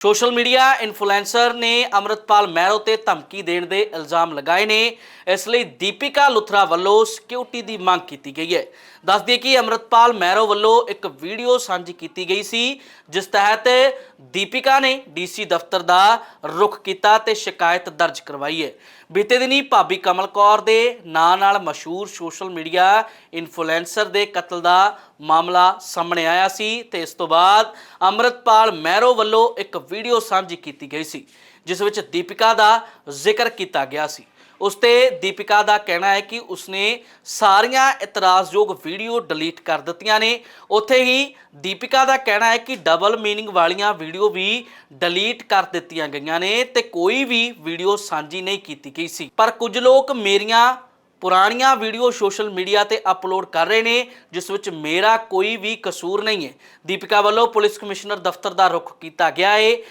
Social media influencer ਨੇ ਅਮਰਤਪਾਲ ਮਹਿਰੋ ਤੇ ਧਮਕੀ ਦੇਣ ਦੇ ਇਲਜ਼ਾਮ ਲਗਾਏ ਨੇ। ਇਸ ਲਈ ਦੀਪਿਕਾ ਲੁਥਰਾ ਵੱਲੋਂ ਸਿਕਿਉਰਿਟੀ ਦੀ ਮੰਗ ਕੀਤੀ ਗਈ ਹੈ। ਦੱਸ ਦਈਏ ਕਿ ਅਮਰਤਪਾਲ ਮਹਿਰੋ ਵੱਲੋਂ ਇੱਕ ਵੀਡੀਓ ਸਾਂਝੀ ਕੀਤੀ ਗਈ ਸੀ, ਜਿਸ ਤਹਿਤ ਦੀਪਿਕਾ ਨੇ ਡੀਸੀ ਦਫ਼ਤਰ ਦਾ ਰੁਖ ਕੀਤਾ ਤੇ ਸ਼ਿਕਾਇਤ ਦਰਜ ਕਰਵਾਈ ਹੈ। ਬੀਤੇ ਦਿਨੀ ਭਾਬੀ ਕਮਲ ਕੌਰ ਦੇ ਨਾਂ ਨਾਲ ਮਸ਼ਹੂਰ ਸੋਸ਼ਲ ਮੀਡੀਆ ਇਨਫਲੂਐਂਸਰ ਦੇ ਕਤਲ ਦਾ ਮਾਮਲਾ ਸਾਹਮਣੇ ਆਇਆ ਸੀ ਤੇ ਇਸ ਤੋਂ ਬਾਅਦ ਅਮਰਤਪਾਲ ਮਹਿਰੋ ਵੱਲੋਂ ਇੱਕ ਵੀਡੀਓ ਸਾਂਝੀ ਕੀਤੀ ਗਈ ਸੀ, ਜਿਸ ਵਿੱਚ ਦੀਪਿਕਾ ਦਾ ਜ਼ਿਕਰ ਕੀਤਾ ਗਿਆ ਸੀ। ਉਸ ਤੇ ਦੀਪਿਕਾ ਦਾ ਕਹਿਣਾ ਹੈ ਕਿ ਉਸਨੇ ਸਾਰੀਆਂ ਇਤਰਾਜ਼ਯੋਗ ਵੀਡੀਓ ਡਿਲੀਟ ਕਰ ਦਿੱਤੀਆਂ ਨੇ। ਉੱਥੇ ਹੀ ਦੀਪਿਕਾ ਦਾ ਕਹਿਣਾ ਹੈ ਕਿ ਡਬਲ ਮੀਨਿੰਗ ਵਾਲੀਆਂ ਵੀਡੀਓ ਵੀ ਡਿਲੀਟ ਕਰ ਦਿੱਤੀਆਂ ਗਈਆਂ ਨੇ ਤੇ ਕੋਈ ਵੀ ਵੀਡੀਓ ਸਾਂਝੀ ਨਹੀਂ ਕੀਤੀ ਗਈ ਸੀ। ਪਰ ਕੁਝ ਲੋਕ ਮੇਰੀਆਂ ਪੁਰਾਣੀਆਂ ਵੀਡੀਓ ਸੋਸ਼ਲ ਮੀਡੀਆ ਤੇ ਅਪਲੋਡ ਕਰ ਰਹੇ ਨੇ, ਜਿਸ ਵਿੱਚ ਮੇਰਾ ਕੋਈ ਵੀ ਕਸੂਰ ਨਹੀਂ ਹੈ। ਦੀਪਿਕਾ ਵੱਲੋਂ ਪੁਲਿਸ ਕਮਿਸ਼ਨਰ ਦਫ਼ਤਰ ਦਾ ਰੁਖ ਕੀਤਾ ਗਿਆ ਹੈ